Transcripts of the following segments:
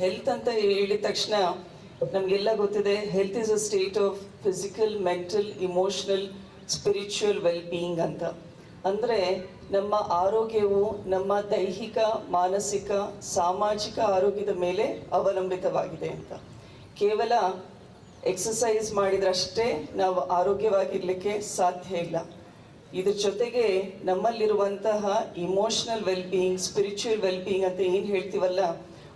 Health ಅಂತ ಹೇಳಿದ ತಕ್ಷಣ ನಮಗೆಲ್ಲ ಗೊತ್ತಿದೆ health is a state of physical mental emotional spiritual well being ಅಂತ. ಅಂದರೆ ನಮ್ಮ ಆರೋಗ್ಯವು ನಮ್ಮ ದೈಹಿಕ, ಮಾನಸಿಕ, ಸಾಮಾಜಿಕ ಆರೋಗ್ಯದ ಮೇಲೆ ಅವಲಂಬಿತವಾಗಿದೆ ಅಂತ. ಕೇವಲ ಎಕ್ಸಸೈಸ್ ಮಾಡಿದ್ರಷ್ಟೇ ನಾವು ಆರೋಗ್ಯವಾಗಿರಲಿಕ್ಕೆ ಸಾಧ್ಯ ಇಲ್ಲ. ಇದ್ರ ಜೊತೆಗೆ ನಮ್ಮಲ್ಲಿರುವಂತಹ emotional well being spiritual well being ಅಂತ ಏನು ಹೇಳ್ತೀವಲ್ಲ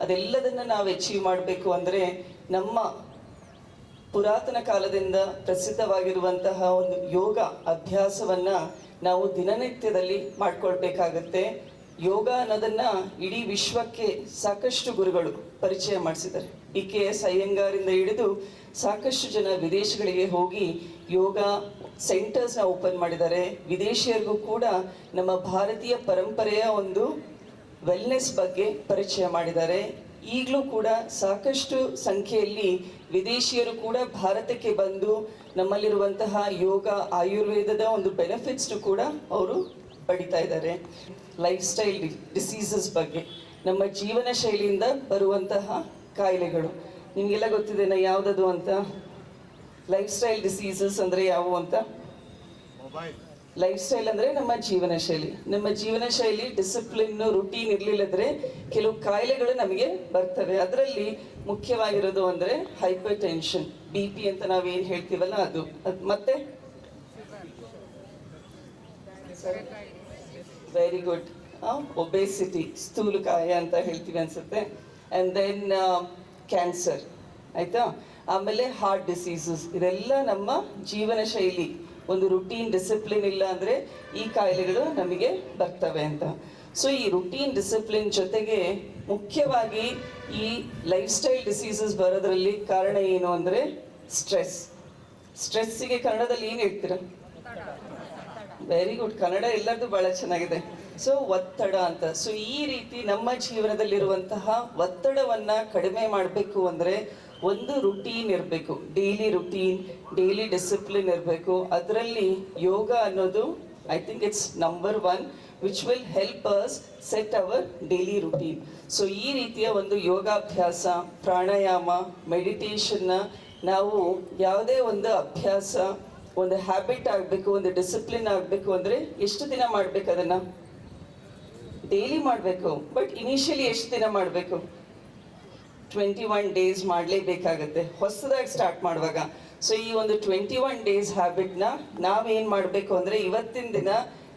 ಅದೆಲ್ಲದನ್ನ ನಾವು ಅಚೀವ್ ಮಾಡಬೇಕು ಅಂದರೆ ನಮ್ಮ ಪುರಾತನ ಕಾಲದಿಂದ ಪ್ರಸಿದ್ಧವಾಗಿರುವಂತಹ ಒಂದು ಯೋಗ ಅಭ್ಯಾಸವನ್ನ ನಾವು ದಿನನಿತ್ಯದಲ್ಲಿ ಮಾಡ್ಕೊಳ್ಬೇಕಾಗತ್ತೆ. ಯೋಗ ಅನ್ನೋದನ್ನ ಇಡೀ ವಿಶ್ವಕ್ಕೆ ಸಾಕಷ್ಟು ಗುರುಗಳು ಪರಿಚಯ ಮಾಡಿಸಿದ್ದಾರೆ. ಈ ಕೆ ಎಸ್ ಅಯ್ಯಂಗಾರಿಂದ ಹಿಡಿದು ಸಾಕಷ್ಟು ಜನ ವಿದೇಶಗಳಿಗೆ ಹೋಗಿ ಯೋಗ ಸೆಂಟರ್ಸ್ನ ಓಪನ್ ಮಾಡಿದ್ದಾರೆ. ವಿದೇಶಿಯರಿಗೂ ಕೂಡ ನಮ್ಮ ಭಾರತೀಯ ಪರಂಪರೆಯ ಒಂದು ವೆಲ್ನೆಸ್ ಬಗ್ಗೆ ಪರಿಚಯ ಮಾಡಿದ್ದಾರೆ. ಈಗಲೂ ಕೂಡ ಸಾಕಷ್ಟು ಸಂಖ್ಯೆಯಲ್ಲಿ ವಿದೇಶಿಯರು ಕೂಡ ಭಾರತಕ್ಕೆ ಬಂದು ನಮ್ಮಲ್ಲಿರುವಂತಹ ಯೋಗ, ಆಯುರ್ವೇದದ ಒಂದು ಬೆನಿಫಿಟ್ಸ್ನು ಕೂಡ ಅವರು ಪಡಿತಾ ಇದ್ದಾರೆ. ಲೈಫ್ ಸ್ಟೈಲ್ ಡಿಸೀಸಸ್ ಬಗ್ಗೆ, ನಮ್ಮ ಜೀವನ ಶೈಲಿಯಿಂದ ಬರುವಂತಹ ಕಾಯಿಲೆಗಳು. ನಿಮಗೆಲ್ಲ ಗೊತ್ತಿದೆನಾ ಯಾವುದದು ಅಂತ? ಲೈಫ್ ಸ್ಟೈಲ್ ಡಿಸೀಸಸ್ ಅಂದರೆ ಯಾವುವು ಅಂತ? ಲೈಫ್ ಸ್ಟೈಲ್ ಅಂದ್ರೆ ನಮ್ಮ ಜೀವನ ಶೈಲಿ. ನಮ್ಮ ಜೀವನ ಶೈಲಿ ಡಿಸಿಪ್ಲಿನ್ ರುಟೀನ್ ಇರ್ಲಿಲ್ಲದ್ರೆ ಕೆಲವು ಕಾಯಿಲೆಗಳು ನಮಗೆ ಬರ್ತವೆ. ಅದರಲ್ಲಿ ಮುಖ್ಯವಾಗಿರೋದು ಅಂದ್ರೆ ಹೈಪರ್ ಟೆನ್ಷನ್ ಬಿ ಪಿ ಅಂತ ನಾವೇನ್ ಹೇಳ್ತೀವಲ್ಲ ಅದು. ಅದ್ ಮತ್ತೆ? ವೆರಿ ಗುಡ್ ಒಬೇಸಿಟಿ ಸ್ಥೂಲಕಾಯ ಅಂತ ಹೇಳ್ತೀವಿ ಅನ್ಸುತ್ತೆ. ಅಂಡ್ ದೆನ್ ಕ್ಯಾನ್ಸರ್ ಆಯ್ತಾ? ಆಮೇಲೆ ಹಾರ್ಟ್ ಡಿಸೀಸಸ್ ಇದೆಲ್ಲ ನಮ್ಮ ಜೀವನ ಶೈಲಿ. ಒಂದು ರುಟೀನ್ ಡಿಸಿಪ್ಲಿನ್ ಇಲ್ಲ ಅಂದರೆ ಈ ಕಾಯಿಲೆಗಳು ನಮಗೆ ಬರ್ತವೆ ಅಂತ. ಸೊ ಈ ರುಟೀನ್ ಡಿಸಿಪ್ಲಿನ್ ಜೊತೆಗೆ ಮುಖ್ಯವಾಗಿ ಈ ಲೈಫ್ ಸ್ಟೈಲ್ ಡಿಸೀಸಸ್ ಬರೋದ್ರಲ್ಲಿ ಕಾರಣ ಏನು ಅಂದರೆ ಸ್ಟ್ರೆಸ್ ಸ್ಟ್ರೆಸ್ಸಿಗೆ ಕನ್ನಡದಲ್ಲಿ ಏನು ಹೇಳ್ತೀರಾ? ವೆರಿ ಗುಡ್ ಕನ್ನಡ ಎಲ್ಲರದು ಬಹಳ ಚೆನ್ನಾಗಿದೆ. ಸೊ ಒತ್ತಡ ಅಂತ. ಸೊ ಈ ರೀತಿ ನಮ್ಮ ಜೀವನದಲ್ಲಿರುವಂತಹ ಒತ್ತಡವನ್ನು ಕಡಿಮೆ ಮಾಡಬೇಕು ಅಂದರೆ ಒಂದು ರುಟೀನ್ ಇರಬೇಕು. ಡೈಲಿ ರುಟೀನ್ ಡೈಲಿ ಡಿಸಿಪ್ಲಿನ್ ಇರಬೇಕು. ಅದರಲ್ಲಿ ಯೋಗ ಅನ್ನೋದು I think it's number one which will help us set our daily routine so ಈ ರೀತಿಯ ಒಂದು ಯೋಗಾಭ್ಯಾಸ, ಪ್ರಾಣಾಯಾಮ ಮೆಡಿಟೇಷನ್ನ ನಾವು ಯಾವುದೇ ಒಂದು ಅಭ್ಯಾಸ, ಒಂದು ಹ್ಯಾಬಿಟ್ ಆಗಬೇಕು, ಒಂದು ಡಿಸಿಪ್ಲಿನ್ ಆಗಬೇಕು ಅಂದರೆ ಎಷ್ಟು ದಿನ ಮಾಡಬೇಕು ಅದನ್ನ? ಡೈಲಿ ಮಾಡಬೇಕು ಬಟ್ ಇನಿಷಿಯಲಿ ಎಷ್ಟು ದಿನ ಮಾಡಬೇಕು? ಟ್ವೆಂಟಿ ಒನ್ ಡೇಸ್ ಮಾಡಲೇಬೇಕಾಗತ್ತೆ. ಹೊಸದಾಗಿ ಸ್ಟಾರ್ಟ್ ಮಾಡುವಾಗ. ಸೊ ಈ ಒಂದು ಟ್ವೆಂಟಿ ಒನ್ ಡೇಸ್ ಹ್ಯಾಬಿಟ್ನ ನಾವೇನು ಮಾಡಬೇಕು ಅಂದರೆ, ಇವತ್ತಿನ ದಿನ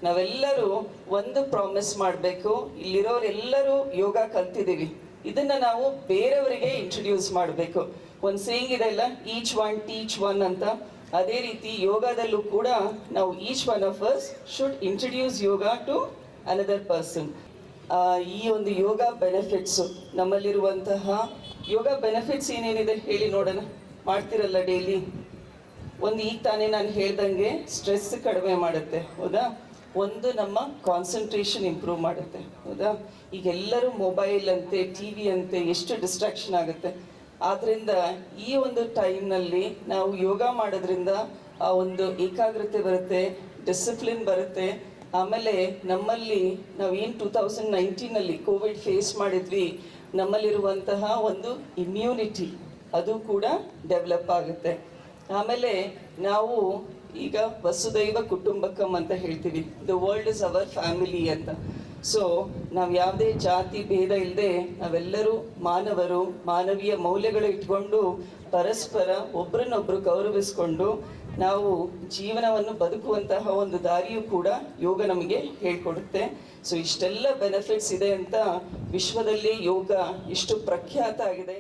ನಾವೆಲ್ಲರೂ ಒಂದು ಪ್ರಾಮಿಸ್ ಮಾಡಬೇಕು. ಇಲ್ಲಿರೋರೆಲ್ಲರೂ ಯೋಗ ಕಲ್ತಿದ್ದೀವಿ. ಇದನ್ನು ನಾವು ಬೇರೆಯವರಿಗೆ ಇಂಟ್ರೊಡ್ಯೂಸ್ ಮಾಡಬೇಕು. ಒಂದು ಸೇಯಿಂಗ್ ಇದೆ ಅಲ್ಲ ಈಚ್ ಒನ್ ಟೀಚ್ ಒನ್ ಅಂತ. ಅದೇ ರೀತಿ ಯೋಗದಲ್ಲೂ ಕೂಡ ನಾವು each one of us should introduce yoga to another person ಈ ಒಂದು ಯೋಗ ಬೆನಿಫಿಟ್ಸ್ ನಮ್ಮಲ್ಲಿರುವಂತಹ ಯೋಗ ಬೆನಿಫಿಟ್ಸ್ ಏನೇನಿದೆ ಹೇಳಿ ನೋಡೋಣ. ಮಾಡ್ತಿರಲ್ಲ ಡೈಲಿ ಒಂದು ಈಗ ತಾನೇ ನಾನು ಹೇಳ್ದಂಗೆ ಸ್ಟ್ರೆಸ್ ಕಡಿಮೆ ಮಾಡುತ್ತೆ, ಹೌದಾ? ಒಂದು ನಮ್ಮ ಕಾನ್ಸಂಟ್ರೇಷನ್ ಇಂಪ್ರೂವ್ ಮಾಡುತ್ತೆ, ಹೌದಾ? ಈಗ ಎಲ್ಲರೂ ಮೊಬೈಲ್ ಅಂತೆ ಟಿ ವಿ ಅಂತೆ, ಎಷ್ಟು ಡಿಸ್ಟ್ರಾಕ್ಷನ್ ಆಗುತ್ತೆ. ಆದ್ದರಿಂದ ಈ ಒಂದು ಟೈಮ್ನಲ್ಲಿ ನಾವು ಯೋಗ ಮಾಡೋದ್ರಿಂದ ಆ ಒಂದು ಏಕಾಗ್ರತೆ ಬರುತ್ತೆ ಡಿಸಿಪ್ಲಿನ್ ಬರುತ್ತೆ ಆಮೇಲೆ ನಮ್ಮಲ್ಲಿ ನಾವು ಏನು ಟೂ ತೌಸಂಡ್ ನೈನ್ಟೀನಲ್ಲಿ ಕೋವಿಡ್ ಫೇಸ್ ಮಾಡಿದ್ವಿ, ನಮ್ಮಲ್ಲಿರುವಂತಹ ಒಂದು ಇಮ್ಯುನಿಟಿ ಅದು ಕೂಡ ಡೆವಲಪ್ ಆಗುತ್ತೆ. ಆಮೇಲೆ ನಾವು ಈಗ ವಸುದೈವ ಕುಟುಂಬಕಂ ಅಂತ ಹೇಳ್ತೀವಿ the world is our family ಅಂತ. ಸೊ ನಾವು ಯಾವುದೇ ಜಾತಿ ಭೇದ ಇಲ್ಲದೆ ನಾವೆಲ್ಲರೂ ಮಾನವರು, ಮಾನವೀಯ ಮೌಲ್ಯಗಳು ಇಟ್ಕೊಂಡು ಪರಸ್ಪರ ಒಬ್ರನ್ನೊಬ್ರು ಗೌರವಿಸ್ಕೊಂಡು ನಾವು ಜೀವನವನ್ನು ಬದುಕುವಂತಹ ಒಂದು ದಾರಿಯೂ ಕೂಡ ಯೋಗ ನಮಗೆ ಹೇಳ್ಕೊಡುತ್ತೆ. ಸೊ ಇಷ್ಟೆಲ್ಲ ಬೆನಿಫಿಟ್ಸ್ ಇದೆ ಅಂತ ವಿಶ್ವದಲ್ಲಿ ಯೋಗ ಇಷ್ಟು ಪ್ರಖ್ಯಾತ ಆಗಿದೆ.